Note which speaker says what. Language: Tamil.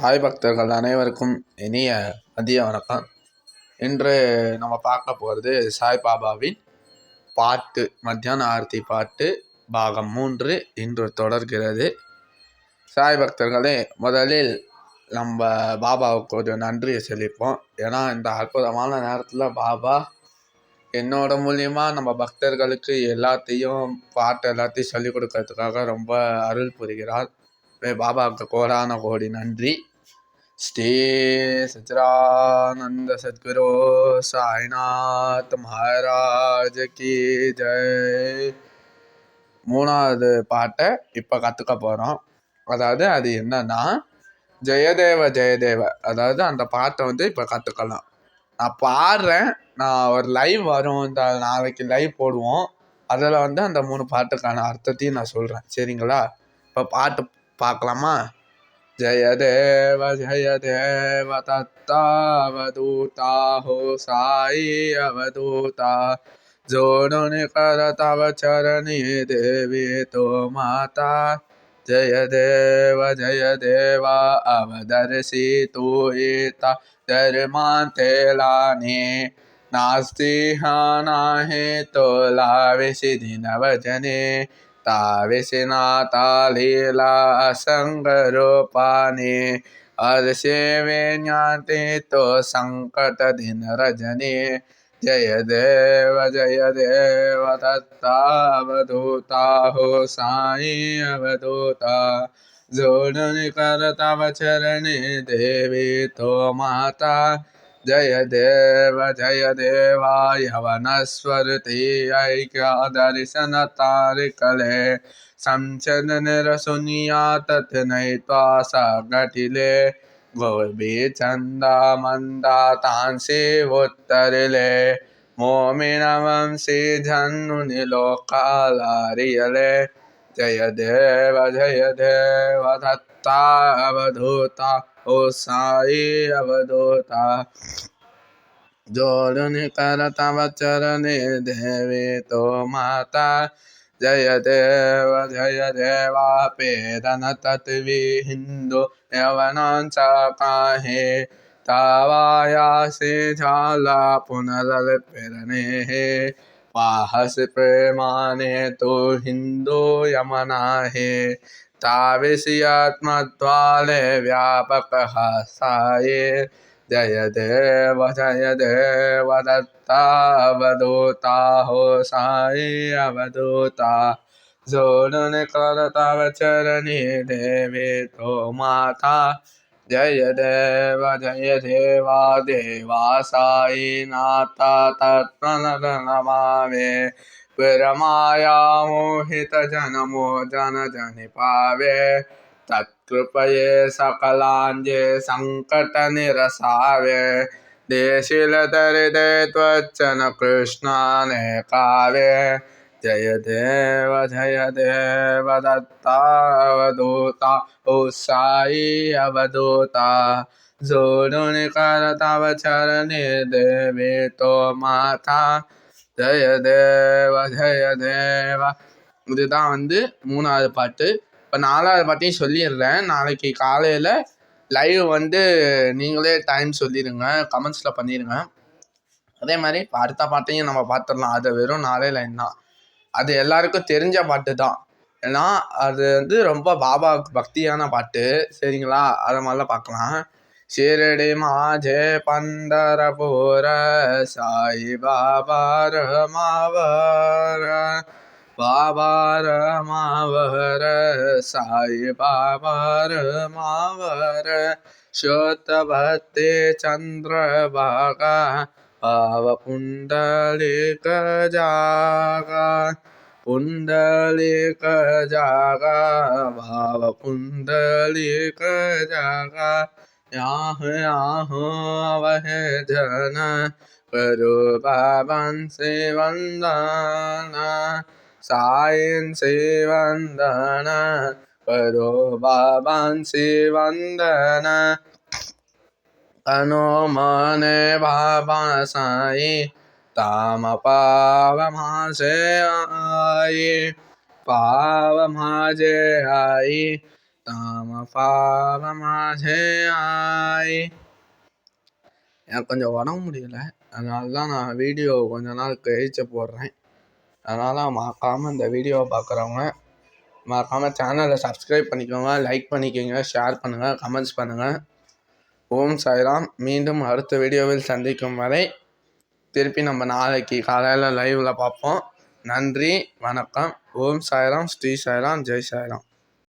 Speaker 1: சாய் பக்தர்கள் அனைவருக்கும் இனிய மதிய வணக்கம். இன்று நம்ம பார்க்க போகிறது சாய்பாபாவின் பாட்டு மத்தியான ஆரத்தி பாட்டு பாகம் மூன்று இன்று தொடர்கிறது. சாய் பக்தர்களே முதலில் நம்ம பாபாவுக்கு ஒரு நன்றியை செலுப்போம் ஏன்னா இந்த அற்புதமான நேரத்தில் பாபா என்னோட மூலியமாக நம்ம பக்தர்களுக்கு எல்லாத்தையும் பாட்டு எல்லாத்தையும் சொல்லிக் கொடுக்கறதுக்காக ரொம்ப அருள் புரிகிறார். பாபாவுக்கு கோடான கோடி நன்றி. ஸ்ரீ சச்சிரானந்த சத்குரு சாய்நாத் மகாராஜ் கி ஜெய். மூணாவது பாட்டை இப்போ கற்றுக்க போகிறோம் அதாவது அது என்னன்னா ஜெயதேவ ஜெயதேவ. அதாவது அந்த பாட்டை வந்து இப்போ கற்றுக்கலாம் நான் பாடுறேன் நான் ஒரு லைவ் வரும் இந்த நாளைக்கு லைவ் போடுவோம். அதில் வந்து அந்த மூணு பாட்டுக்கான அர்த்தத்தையும் நான் சொல்கிறேன் சரிங்களா? இப்போ பாட்டு பார்க்கலாமா ஜெயதேவ ஜெயதேவ தத்தாவதூதா ஹோ சாயி அவதூதா जोड़ने कर तव चरणी देवी तो माता जय देव जय देवा अवदर्शी तू एता धर्मांते लाने नास्ति नाही तो लाविषि दिनवजने ताविषि नाता लीला संगरूपाने अर्षे विज्ञाते तो संकट दिन रजने जय देव जय देव दत्तावधूता हो साई अवधूता जोड़न कर तव चरणे देवी तो माता। जय देव, जय देवाय वनस्वरति ऐक्यदर्शनतारिकले संचननिरशुनिया तत् नयित्वा सघटिले गोभी छन्दा मन्दा तांसेवोत्तरिले मोमिनवंसि धन्नुनिलोकालारियले जय देव जय देव दत्ता अवधूता ओ साई अवधूता जोड़ुनि कर चरणे देवी तो माता जय देव जय देवा पेदन तत्वी हिंदू यवनांचा काहे तावाया से झाला पुनर्पेरणे हे। पाहस प्रेमाने तो हिंदू यमना हे। ताविषि आत्मत्वाले व्यापक हासाये जय देव जय देव दत्तावधूता हो साये अवधूता। जोड़न कर तव चरणी देवी तो माता। जय देव जय देवा देवा सायिनाथ तत्मन मामे विरमाया मोहितजनमो जनजनिपावे तत्कृपये सकलाञ्जे सङ्कटनिरसावे देशिलतरिदे त्वच्चन कृष्णाने कावे। जय देव जय देव दत्तावधूता ओ साई अवधूता जोड़ुन कर तव चरणे देवी तो माता ஜெய தேவ ஜெய தேவா இதுதான் வந்து மூணாவது பாட்டு இப்போ நாலாவது பாட்டையும் சொல்லிடுறேன் நாளைக்கு காலையில் லைவ் வந்து நீங்களே டைம் சொல்லிடுங்க கமெண்ட்ஸில் பண்ணிடுங்க அதே மாதிரி இப்போ அடுத்த பாட்டையும் நம்ம பார்த்துடலாம் அது வெறும் நாலே லைன் தான் அது எல்லாருக்கும் தெரிஞ்ச பாட்டு தான் ஏன்னா அது வந்து ரொம்ப பாபா பக்தியான பாட்டு. சரிங்களா? அதை மாதிரிலாம் பார்க்கலாம். ஷிரடி மாஜே பண்டர பூர சாயி பாபா ரமாவர பாபா ரமாவர சாயி பாபா ரமாவர சோத்த பக்தி சந்திர பாகா पुंडलिक जागा पुंडलिक जागा भाव पुंडलिक जागा याह याह वह जन करो बाबन से वंदन सायन से वंदन करो बाबन से वंदन अनो मने बाबा साई ताम पाव मासे आई पाव माजे आई உத்தம பாவமாசே ஆய் எனக்கு கொஞ்சம் உடம்பு முடியல அதனால தான் நான் வீடியோ கொஞ்ச நாள் கழிச்சு போடுறேன் அதனால் மறக்காமல் இந்த வீடியோவை பார்க்குறவங்க மறக்காமல் சேனலை சப்ஸ்கிரைப் பண்ணிக்கோங்க லைக் பண்ணிக்கோங்க ஷேர் பண்ணுங்கள் கமெண்ட்ஸ் பண்ணுங்கள் ஓம் சாய்ராம். மீண்டும் அடுத்த வீடியோவில் சந்திக்கும் வரை திருப்பி நம்ம நாளைக்கு காலையில் லைவில் பார்ப்போம். நன்றி வணக்கம். ஓம் சாய்ராம் ஸ்ரீ சாய்ராம் ஜெய் சாய்ராம்.